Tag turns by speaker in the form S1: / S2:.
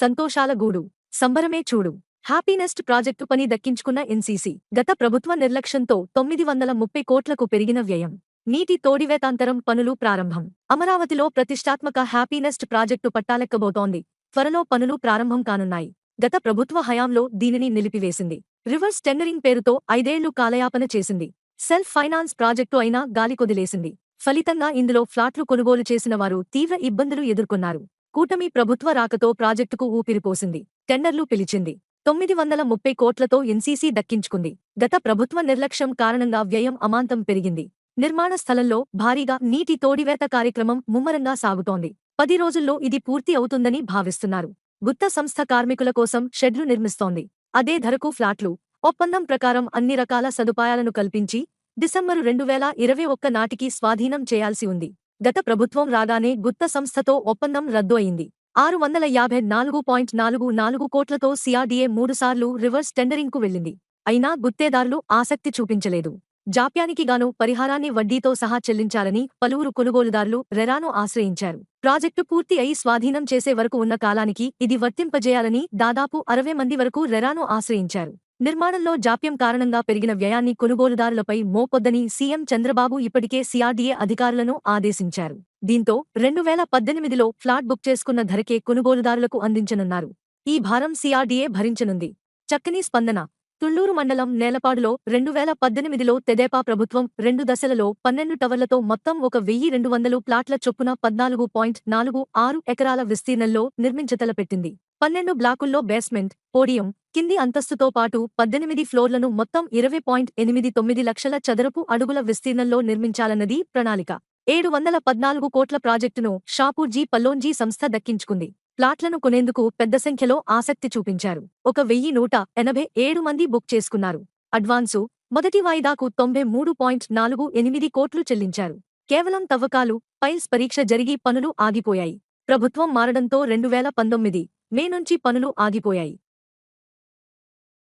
S1: సంతోషాల గూడు. సంబరమే చూడు. హ్యాపీనెస్ట్ ప్రాజెక్టు పని దక్కించుకున్న ఎన్సీసీ. గత ప్రభుత్వ నిర్లక్ష్యంతో తొమ్మిది వందల ముప్పై కోట్లకు పెరిగిన వ్యయం. నీటి తోడివేతాంతరం పనులు ప్రారంభం. అమరావతిలో ప్రతిష్టాత్మక హ్యాపీనెస్ట్ ప్రాజెక్టు పట్టాలెక్కబోతోంది. త్వరలో పనులు ప్రారంభం కానున్నాయి. గత ప్రభుత్వ హయాంలో దీనిని నిలిపివేసింది. రివర్స్ టెండరింగ్ పేరుతో ఐదేళ్ళు కాలయాపన చేసింది. సెల్ఫ్ ఫైనాన్స్ ప్రాజెక్టు అయినా గాలికొదిలేసింది ఫలితంగా ఇందులో ఫ్లాట్లు కొనుగోలు చేసిన వారు తీవ్ర ఇబ్బందులు ఎదుర్కొన్నారు. కూటమి ప్రభుత్వ రాకతో ప్రాజెక్టుకు ఊపిరిపోసింది. టెండర్లు పిలిచింది. తొమ్మిది వందల ముప్పై కోట్లతో ఎన్సీసీ దక్కించుకుంది. గత ప్రభుత్వ నిర్లక్ష్యం కారణంగా వ్యయం అమాంతం పెరిగింది. నిర్మాణ స్థలంలో భారీగా నీటి తోడివేత కార్యక్రమం ముమ్మరంగా సాగుతోంది. పది రోజుల్లో ఇది పూర్తి అవుతుందని భావిస్తున్నారు. గుత్త సంస్థ కార్మికుల కోసం షెడ్లు నిర్మిస్తోంది. అదే ధరకు ఫ్లాట్లు ఒప్పందం ప్రకారం అన్ని రకాల సదుపాయాలను కల్పించి డిసెంబరు రెండు వేల ఇరవై ఒక్క నాటికి స్వాధీనం చేయాల్సి ఉంది. గత ప్రభుత్వం రాగానే గుత్త సంస్థతో ఒప్పందం రద్దు అయింది ఆరు వందల యాభై నాలుగు పాయింట్ నాలుగు నాలుగు కోట్లతో సిఆర్డీఏ మూడుసార్లు రివర్స్ టెండరింగ్కు వెళ్ళింది అయినా గుత్తేదారులు ఆసక్తి చూపించలేదు. జాప్యానికి గాను పరిహారాన్ని వడ్డీతో సహా చెల్లించాలని పలువురు కొనుగోలుదారులు రెరాను ఆశ్రయించారు. ప్రాజెక్టు పూర్తి అయి స్వాధీనం చేసే వరకు ఉన్న కాలానికి ఇది వర్తింపజేయాలని దాదాపు అరవై మంది వరకు రెరాను ఆశ్రయించారు. నిర్మాణంలో జాప్యం కారణంగా పెరిగిన వ్యయాన్ని కొనుగోలుదారులపై మోపొద్దని సీఎం చంద్రబాబు ఇప్పటికే సీఆర్డీఏ అధికారులను ఆదేశించారు. దీంతో రెండు వేల పద్దెనిమిదిలో ఫ్లాట్ బుక్ చేసుకున్న ధరకే కొనుగోలుదారులకు అందించనున్నారు. ఈ భారం సీఆర్డీఏ భరించనుంది. చక్కని స్పందన. తుళ్ళూరు మండలం నేలపాడులో రెండు వేల పద్దెనిమిదిలో తెదేపా ప్రభుత్వం రెండు దశలలో పన్నెండు టవర్లతో మొత్తం ఒక వెయ్యి రెండు వందలు ప్లాట్ల చొప్పున పద్నాలుగు పాయింట్ నాలుగు ఆరు ఎకరాల విస్తీర్ణంలో నిర్మించతలపెట్టింది పన్నెండు బ్లాకుల్లో బేస్మెంట్ పోడియం కింది అంతస్తుతో పాటు పద్దెనిమిది ఫ్లోర్లను మొత్తం ఇరవై పాయింట్ ఎనిమిది తొమ్మిది లక్షల చదరపు అడుగుల విస్తీర్ణంలో నిర్మించాలన్నది ప్రణాళిక. ఏడు వందల పద్నాలుగు కోట్ల ప్రాజెక్టును షాపూర్జీ పల్లోంజీ సంస్థ దక్కించుకుంది. ప్లాట్లను కొనేందుకు పెద్ద సంఖ్యలో ఆసక్తి చూపించారు. ఒక వెయ్యి నూట ఎనభై ఏడు మంది బుక్ చేసుకున్నారు. అడ్వాన్సు మొదటి వాయిదాకు తొంభై మూడు పాయింట్ నాలుగు ఎనిమిది కోట్లు చెల్లించారు. కేవలం తవ్వకాలు పైల్స్ పరీక్ష జరిగి పనులు ఆగిపోయాయి. ప్రభుత్వం మారడంతో రెండు వేల పంతొమ్మిది మే నుంచి పనులు ఆగిపోయాయి.